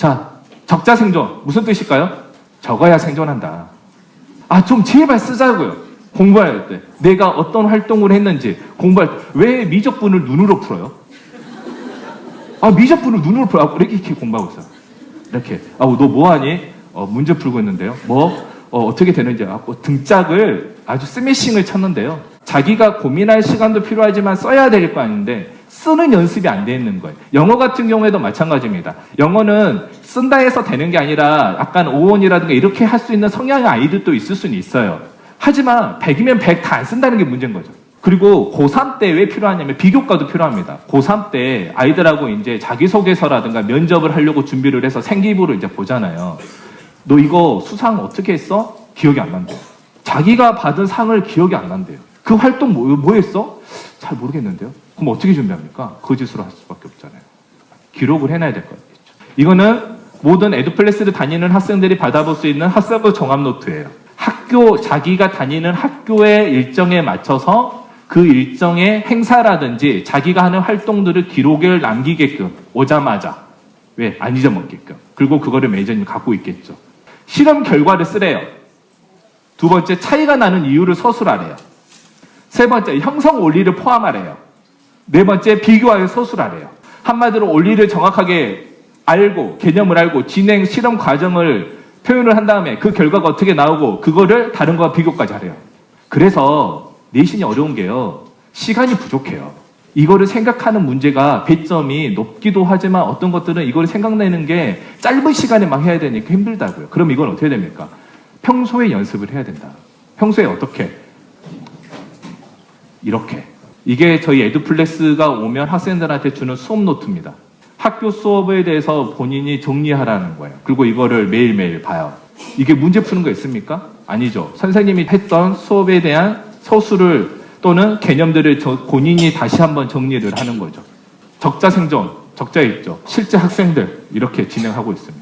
자, 적자 생존. 무슨 뜻일까요? 적어야 생존한다. 아, 좀 제발 쓰자고요. 공부할 때. 내가 어떤 활동을 했는지 공부할 때. 왜 미적분을 눈으로 풀어요? 아, 미적분을 눈으로 풀어. 아, 이렇게, 이렇게 공부하고 있어요. 이렇게. 아, 너 뭐하니? 어, 문제 풀고 있는데요. 뭐, 어, 어떻게 되는지. 아, 뭐 등짝을 아주 스매싱을 쳤는데요. 자기가 고민할 시간도 필요하지만 써야 될 거 아닌데, 쓰는 연습이 안돼 있는 거예요. 영어 같은 경우에도 마찬가지입니다. 영어는 쓴다 해서 되는 게 아니라 약간 오원이라든가 이렇게 할 수 있는 성향의 아이들도 있을 수는 있어요. 하지만 100이면 100 다 안 쓴다는 게 문제인 거죠. 그리고 고3 때 왜 필요하냐면 비교과도 필요합니다. 고3 때 아이들하고 이제 자기소개서라든가 면접을 하려고 준비를 해서 생기부를 이제 보잖아요. 너 이거 수상 어떻게 했어? 기억이 안 난대요. 자기가 받은 상을 기억이 안 난대요. 그 활동 뭐, 뭐 했어? 잘 모르겠는데요. 그럼 어떻게 준비합니까? 거짓으로 할 수밖에 없잖아요. 기록을 해놔야 될 거겠죠. 이거는 모든 에듀플레스를 다니는 학생들이 받아볼 수 있는 학생부 종합 노트예요. 학교 자기가 다니는 학교의 일정에 맞춰서 그 일정의 행사라든지 자기가 하는 활동들을 기록을 남기게끔 오자마자 왜 안 잊어먹게끔 그리고 그거를 매니저님이 갖고 있겠죠. 실험 결과를 쓰래요. 두 번째 차이가 나는 이유를 서술하래요. 세 번째 형성 원리를 포함하래요. 네 번째 비교하여 서술하래요. 한마디로 원리를 정확하게 알고 개념을 알고 진행 실험 과정을 표현을 한 다음에 그 결과가 어떻게 나오고 그거를 다른 거와 비교까지 하래요. 그래서 내신이 어려운 게요. 시간이 부족해요. 이거를 생각하는 문제가 배점이 높기도 하지만 어떤 것들은 이걸 생각내는 게 짧은 시간에 막 해야 되니까 힘들다고요. 그럼 이건 어떻게 됩니까? 평소에 연습을 해야 된다. 평소에 어떻게? 이렇게. 이게 저희 에듀플렉스가 오면 학생들한테 주는 수업 노트입니다. 학교 수업에 대해서 본인이 정리하라는 거예요. 그리고 이거를 매일매일 봐요. 이게 문제 푸는 거 있습니까? 아니죠. 선생님이 했던 수업에 대한 서술을 또는 개념들을 저- 본인이 다시 한번 정리를 하는 거죠. 적자 생존, 적자 있죠. 실제 학생들 이렇게 진행하고 있습니다.